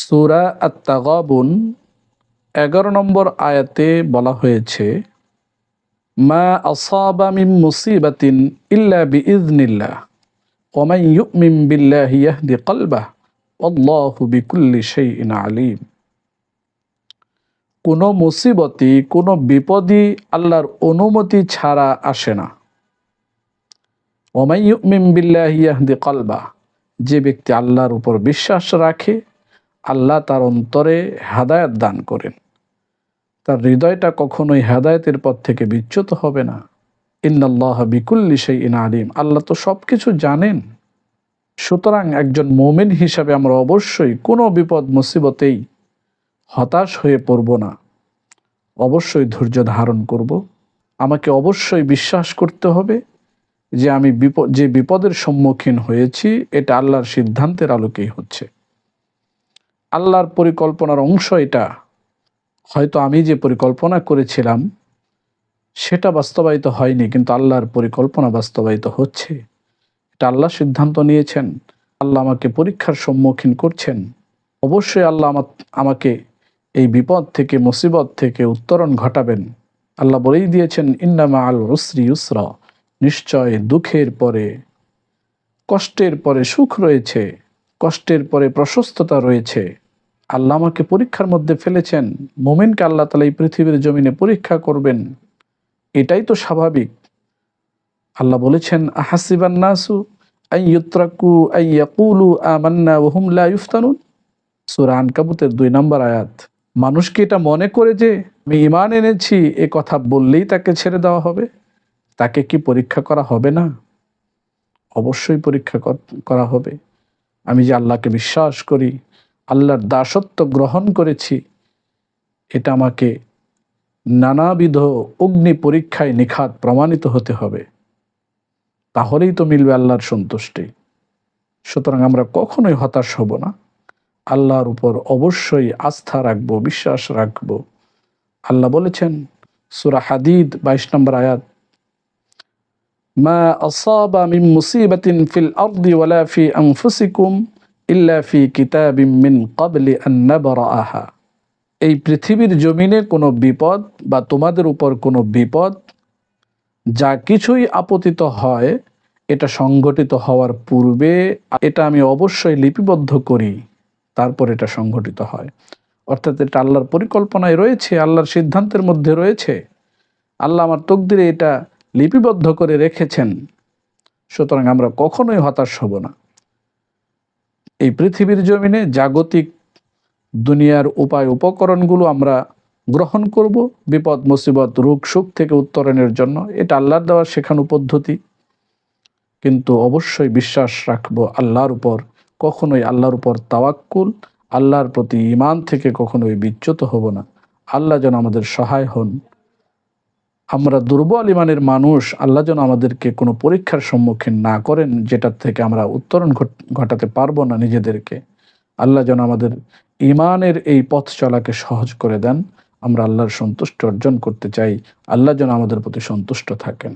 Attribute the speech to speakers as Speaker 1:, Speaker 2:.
Speaker 1: সুরা আত্মাগাবুন এগারো নম্বর আয়াতে বলা হয়েছে, মা আসাবা মিন মুসিবাতিন ইল্লা বিইজনিল্লাহ ওমাই ইউমিন বিল্লাহি ইয়াহদি কলবাহ আল্লাহু বিকুল্লি সেই ইন আলিম। কোনো মুসিবতই, কোনো বিপদই আল্লাহর অনুমতি ছাড়া আসে না। ওমাই ইউমিন বিল্লাহি ইয়াহদি কলবাহ, যে ব্যক্তি আল্লাহর উপর বিশ্বাস রাখে আল্লাহ তার অন্তরে হেদায়ত দান করেন। তার হৃদয়টা কখনোই হেদায়তের পথ থেকে বিচ্যুত হবে না। ইন্নাল্লাহ বিকুল্লি সেই ইন আলিম। আল্লাহ তো সব কিছু জানেন। সুতরাং একজন মোমেন হিসাবে আমরা অবশ্যই কোনো বিপদ, মুসিবতেই হতাশ হয়ে পড়ব না। অবশ্যই ধৈর্য ধারণ করব। আমাকে অবশ্যই বিশ্বাস করতে হবে যে আমি বিপদ যে বিপদের সম্মুখীন হয়েছি, এটা আল্লাহর সিদ্ধান্তের আলোকেই হচ্ছে। আল্লাহর পরিকল্পনার অংশ এটা। হয়তো আমি যে পরিকল্পনা করেছিলাম, সেটা বাস্তবায়িত হয়নি, কিন্তু আল্লাহর পরিকল্পনা বাস্তবায়িত হচ্ছে। এটা আল্লাহ সিদ্ধান্ত নিয়েছেন, আল্লাহ আমাকে পরীক্ষার সম্মুখীন করছেন। অবশ্যই আল্লাহ আমাকে এই বিপদ থেকে, মুসিবত থেকে উত্তরণ ঘটাবেন। আল্লাহ বলেই দিয়েছেন, ইন্নামা আল রুসরি ইউসরা নিশ্চয় দুঃখের পরে, কষ্টের পরে সুখ রয়েছে, কষ্টের পরে প্রশস্ততা রয়েছে। আল্লাহ আমাকে পরীক্ষার মধ্যে ফেলেছেন। মোমেনকে আল্লাহ তালা এই পৃথিবীর জমিনে পরীক্ষা করবেন। এটাই তো স্বাভাবিক। আল্লাহ বলেছেন, আহাসিবান নাসু আইয়ুত্রাকু আইয়াকুলু আমান্না ওহুম লা ইউফতানুন সূরা আনকাবুতের দুই নম্বর আয়াত। মানুষ কি এটা মনে করে যে, আমি ইমান এনেছি, এ কথা বললেই তাকে ছেড়ে দেওয়া হবে? তাকে কি পরীক্ষা করা হবে না? অবশ্যই পরীক্ষা করা হবে। আমি যে আল্লাহকে বিশ্বাস করি আল্লাহর দাসত্ব গ্রহণ করেছি, এটা আমাকে নানাবিধ অগ্নি পরীক্ষায় নিখাত প্রমাণিত হতে হবে। তাহলেই তো মিলবে আল্লাহর সন্তুষ্টি। সুতরাং আমরা কখনোই হতাশ হব না। আল্লাহর উপর অবশ্যই আস্থা রাখব, বিশ্বাস রাখব। আল্লাহ বলেছেন, সুরা হাদিদ বাইশ নম্বর আয়াত, মা আসাবা মিন মুসিবাতিন ফিল আরদি ওয়ালা ফি আনফুসিকুম ইল্লা ফি কিতাবিম মিন ক্বাবলি আন নাবরাআহা। এই পৃথিবীর জমিনে কোনো বিপদ বা তোমাদের উপর কোনো বিপদ, যা কিছুই আপতিত হয়, এটা সংগঠিত হওয়ার পূর্বে এটা আমি অবশ্যই লিপিবদ্ধ করি, তারপর এটা সংগঠিত হয়। অর্থাৎ এটা আল্লাহর পরিকল্পনায় রয়েছে, আল্লাহর সিদ্ধান্তের মধ্যে রয়েছে। আল্লাহ আমার তকদিরে এটা লিপিবদ্ধ করে রেখেছেন। সুতরাং আমরা কখনোই হতাশ হব না। এই পৃথিবীর জমিনে জাগতিক দুনিয়ার উপায় উপকরণগুলো আমরা গ্রহণ করব। বিপদ, মুসিবত, রোগ, সুখ থেকে উত্তরণের জন্য। এটা আল্লাহর দেওয়ার শেখানো পদ্ধতি। কিন্তু অবশ্যই বিশ্বাস রাখব, আল্লাহর উপর, কখনোই আল্লাহর উপর তাওয়াক্কুল, আল্লাহর প্রতি ইমান থেকে কখনোই বিচ্যুত হব না। আল্লাহ যেন আমাদের সহায় হন। আমরা দুর্বল ইমানের মানুষ, আল্লাহ যেন আমাদেরকে কোনো পরীক্ষার সম্মুখীন না করেন, যেটার থেকে আমরা উত্তরণ ঘটাতে পারব না নিজেদেরকে। আল্লাহ যেন আমাদের ইমানের এই পথ চলাকে সহজ করে দেন। আমরা আল্লাহর সন্তুষ্ট অর্জন করতে চাই। আল্লাহ যেন আমাদের প্রতি সন্তুষ্ট থাকেন।